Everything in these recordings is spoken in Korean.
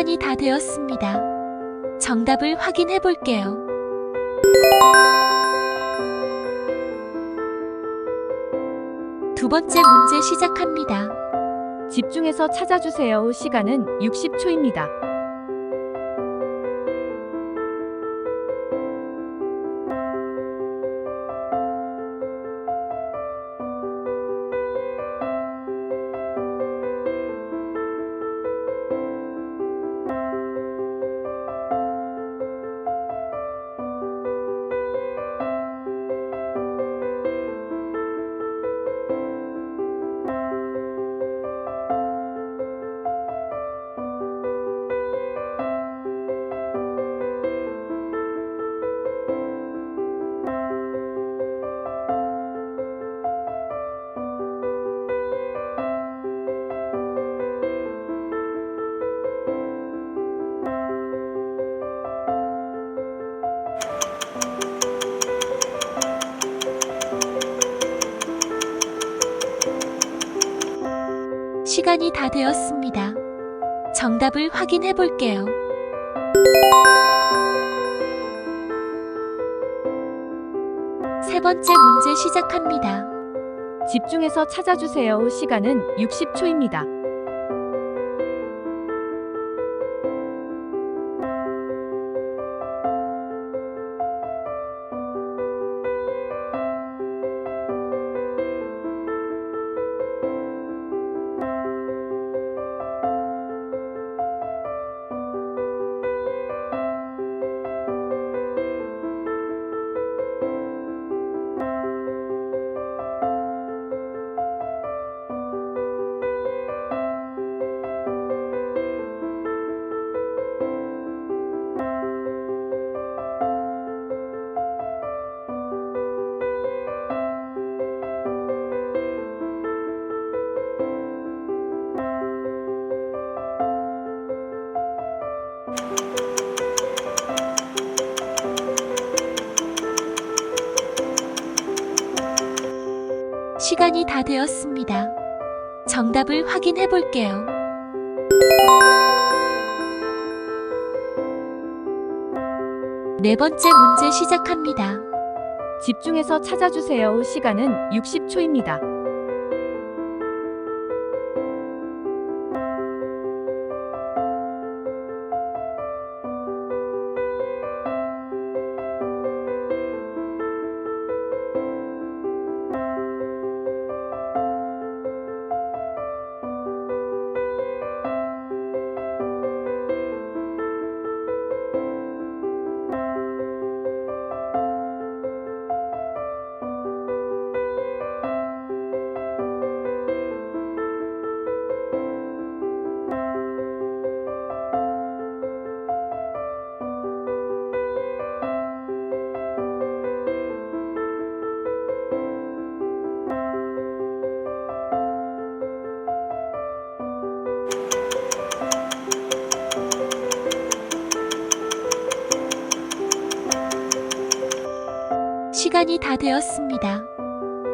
시간이 다 되었습니다. 정답을 확인해 볼게요. 두 번째 문제 시작합니다. 집중해서 찾아주세요. 시간은 60초입니다. 시간이 다 되었습니다. 정답을 확인해 볼게요. 세 번째 문제 시작합니다. 집중해서 찾아주세요. 시간은 60초입니다. 시간이 다 되었습니다. 정답을 확인해 볼게요. 네 번째 문제 시작합니다. 집중해서 찾아주세요. 시간은 60초입니다. 시간이 다 되었습니다.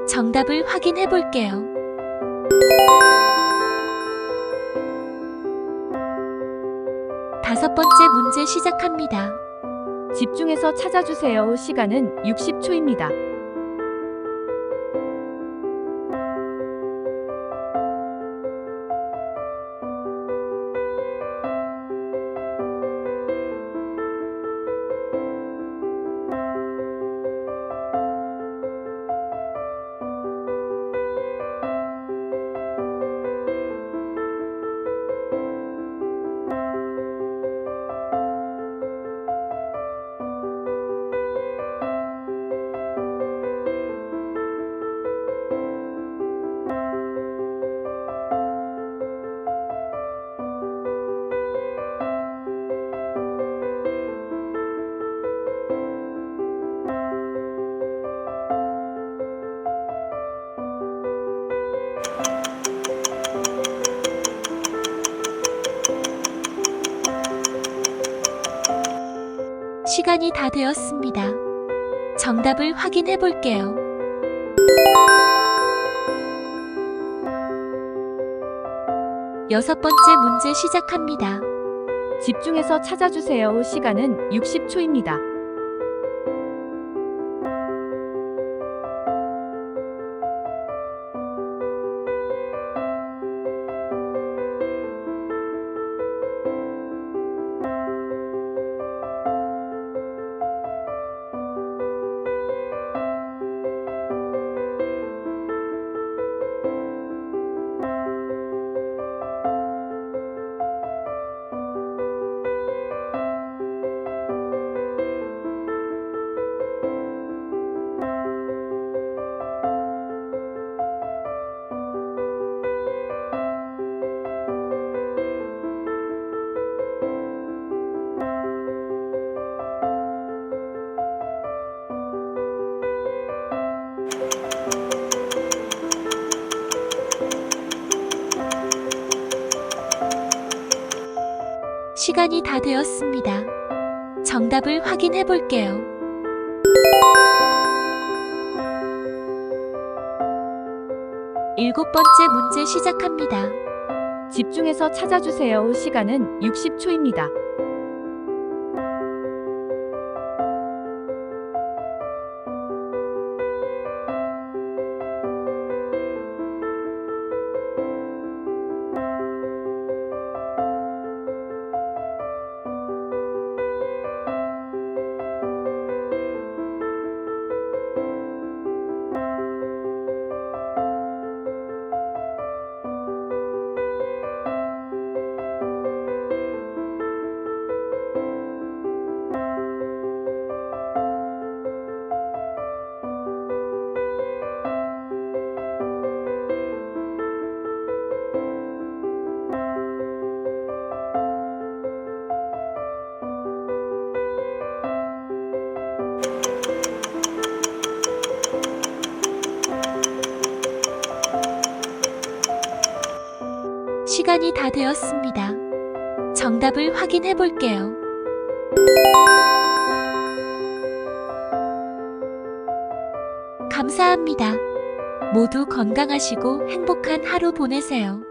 정답을 확인해 볼게요. 다섯 번째 문제 시작합니다. 집중해서 찾아주세요. 시간은 60초입니다. 시간이 다 되었습니다. 정답을 확인해 볼게요. 여섯 번째 문제 시작합니다. 집중해서 찾아주세요. 시간은 60초입니다. 시간이 다 되었습니다. 정답을 확인해 볼게요. 일곱 번째 문제 시작합니다. 집중해서 찾아주세요. 시간은 60초입니다. 시간이 다 되었습니다. 정답을 확인해 볼게요. 감사합니다. 모두 건강하시고 행복한 하루 보내세요.